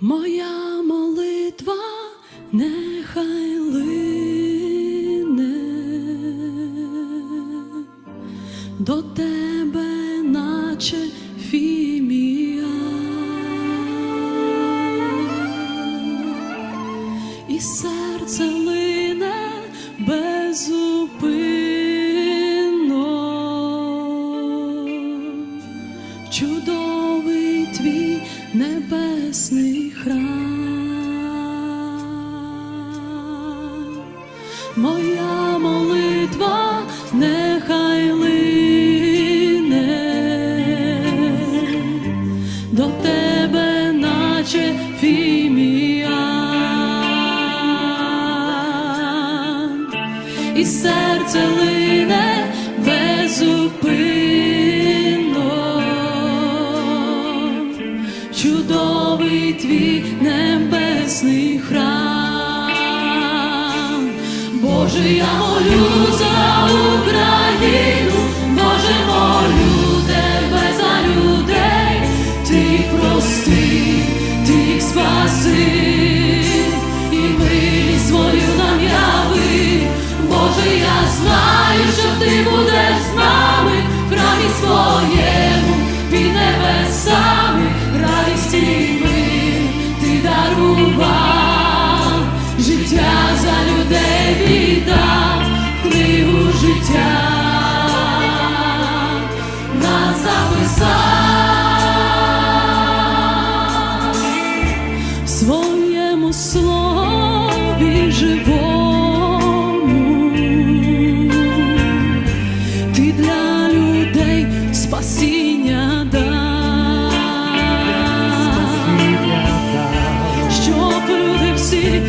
Моя молитва нехай лине до тебе, наче фімія, і серце лине безупинно. В чудовий твій небесний храм. Моя молитва нехай лине до тебе, наче фіміян, і серце лине твій небесний храм. Боже, я молю за Україну, Боже, молю тебе за людей, ти їх прости, ти спаси, і милість свою нам яви, Боже, я знаю. спасіння дай, щоб люди всі.